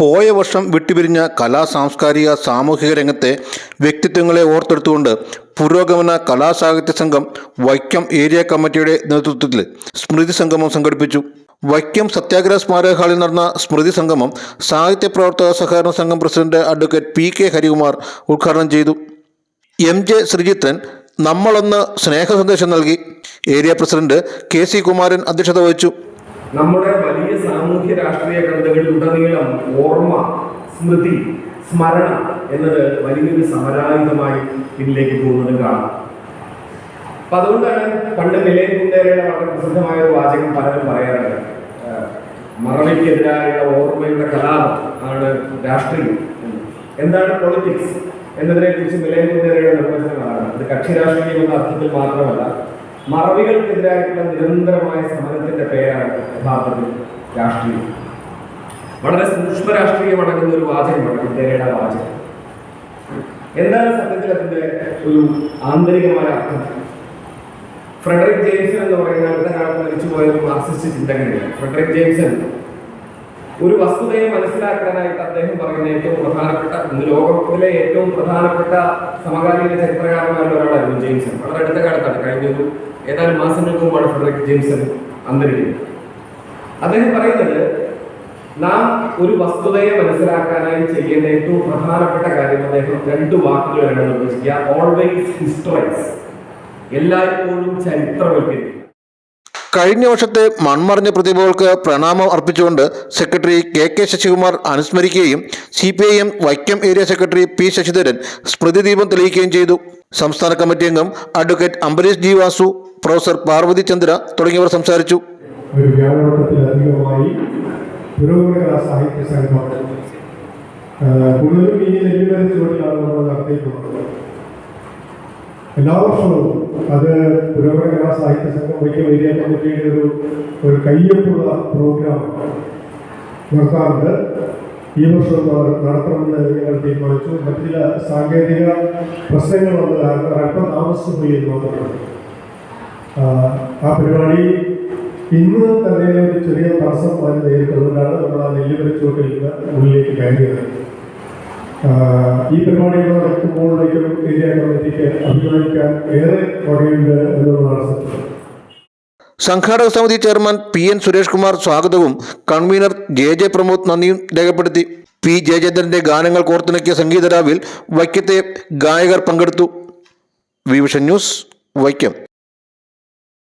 പോയ വർഷം വിട്ടുപിരിഞ്ഞ കലാ സാംസ്കാരിക സാമൂഹിക രംഗത്തെ വ്യക്തിത്വങ്ങളെ ഓർത്തെടുത്തുകൊണ്ട് പുരോഗമന കലാസാഹിത്യ സംഘം വൈക്കം ഏരിയ കമ്മിറ്റിയുടെ നേതൃത്വത്തിൽ സ്മൃതി സംഗമം സംഘടിപ്പിച്ചു. വൈക്കം സത്യാഗ്രഹ സ്മാരക ഹാളിൽ നടന്ന സ്മൃതി സംഗമം സാഹിത്യ പ്രവർത്തക സഹകരണ സംഘം president advocate P K Harikumar ഉദ്ഘാടനം ചെയ്തു. എം ജെ ശ്രീജിത്തൻ നമ്മളൊന്ന് സ്നേഹ സന്ദേശം നൽകി. Area president K C Kumaran അധ്യക്ഷത വഹിച്ചു. നമ്മുടെ വലിയ സാമൂഹ്യ രാഷ്ട്രീയ കഥകളിൽ ഉടനീളം ഓർമ്മ സ്മൃതി സ്മരണ എന്നത് വലിയൊരു സമരായുധമായി ഇതിലേക്ക് പോകുന്നതും കാണാം. അപ്പൊ അതുകൊണ്ടാണ് പണ്ട് നിലയിൽ കുണ്ടേരയുടെ വളരെ പ്രസിദ്ധമായ ഒരു വാചകം പലരും പറയാറുണ്ട്. മറവിക്കെതിരായുള്ള ഓർമ്മയുടെ കലാപം ആണ് രാഷ്ട്രീയം. എന്താണ് പൊളിറ്റിക്സ് എന്നതിനെ കുറിച്ച് നിലയിൽ കുണ്ടേരയുടെ നിർവചനങ്ങളാണ് അത് കക്ഷി രാഷ്ട്രീയം എന്ന അർത്ഥത്തിൽ മാത്രമല്ല മറവികൾക്കെതിരായിട്ടുള്ള നിരന്തരമായ സമരത്തിന്റെ പേരാണ് യഥാർത്ഥത്തിൽ രാഷ്ട്രീയം. വളരെ സൂക്ഷ്മ രാഷ്ട്രീയം അടങ്ങുന്ന ഒരു വാചകമാണ് ഇന്ത്യയുടെ വാചകം. എന്താണ് സത്യത്തിൽ അതിന്റെ ഒരു ആന്തരികമായ അർത്ഥം? ഫ്രെഡറിക് ജെയിംസൺ എന്ന് പറയുന്ന അടുത്ത കാലത്ത് മരിച്ചുപോയ ഒരു മാർക്സിസ്റ്റ് ചിന്തകനാണ് ഫ്രെഡറിക് ജെയിംസൺ ഒരു വസ്തുതയെ മനസ്സിലാക്കാനായിട്ട് അദ്ദേഹം പറയുന്ന ഏറ്റവും പ്രധാനപ്പെട്ട ലോകത്തിലെ ഏറ്റവും പ്രധാനപ്പെട്ട സമകാലീന ചരിത്രകാരന്മാരിൽ ഒരാളായിരുന്നു ജെയിംസൺ. വളരെ അടുത്ത കാലത്താണ് കഴിഞ്ഞ ഒരു ഏതാനും മാസങ്ങൾക്ക് മുമ്പാണ് ഫ്രെഡറിക് ജെയിംസൺ അന്തരിക്കുന്നത്. അദ്ദേഹം പറയുന്നത് നാം ഒരു വസ്തുതയെ മനസ്സിലാക്കാനായി ചെയ്യേണ്ട ഏറ്റവും പ്രധാനപ്പെട്ട കാര്യം അദ്ദേഹം രണ്ട് വാക്കുകളാണ് നിർദ്ദേശിക്കുക ഓൾവേസ് ഹിസ്റ്ററൈസ് എല്ലായ്പ്പോഴും ചരിത്രവൽക്കരിക്കുക. കഴിഞ്ഞ വർഷത്തെ മൺമറിഞ്ഞ പ്രതിഭകൾക്ക് പ്രണാമം അർപ്പിച്ചുകൊണ്ട് secretary K K Sasikumar അനുസ്മരിക്കുകയും C P I M Vaikom area secretary P Sasidharan സ്മൃതിദീപം തെളിയിക്കുകയും ചെയ്തു. സംസ്ഥാന കമ്മിറ്റി അംഗം advocate Ambareesh G Vasu professor Parvathi Chandra തുടങ്ങിയവർ സംസാരിച്ചു. എല്ലാ വർഷവും അത് പുരോഗമന കലാ സാഹിത്യ സംഘം വൈക്കം ഏരിയ കമ്മിറ്റിയുടെ ഒരു ഒരു കയ്യൊപ്പുള്ള പ്രോഗ്രാം നടത്താറുണ്ട്. ഈ വർഷം നട- നടത്തണമെന്ന് ഞങ്ങൾ തീരുമാനിച്ചു. മറ്റു ചില സാങ്കേതിക പ്രശ്നങ്ങൾ വന്നത് കാരണം അല്പം താമസിച്ചു പോയി എന്ന് മാത്രമാണ് ആ, പരിപാടി ഇന്ന് തന്നെ ഒരു ചെറിയ തടസ്സം അതിന് നേരിട്ടതുകൊണ്ടാണ് നമ്മൾ ആ നെല്ലുപരിച്ചോട്ടിൽ നിന്ന് ഉള്ളിലേക്ക് കയറിയത്. ഈ പരിപാടികൾ നടക്കുമ്പോഴേക്കും ഏരിയ കമ്മിറ്റിക്ക് അഭിനന്ദിക്കാൻ ഏറെ വകയുണ്ട് എന്നുള്ളതാണ് സത്യം. സംഘാടക സമിതി chairman P N Suresh Kumar സ്വാഗതവും കൺവീനർ ജെ ജെ പ്രമോദ് നന്ദിയും രേഖപ്പെടുത്തി. പി ജയചന്ദ്രന്റെ ഗാനങ്ങൾ കോർത്തിണക്കിയ സംഗീതരാവിൽ വൈക്കത്തെ ഗായകർ പങ്കെടുത്തു. വിവിഷൻ ന്യൂസ് വൈക്കം.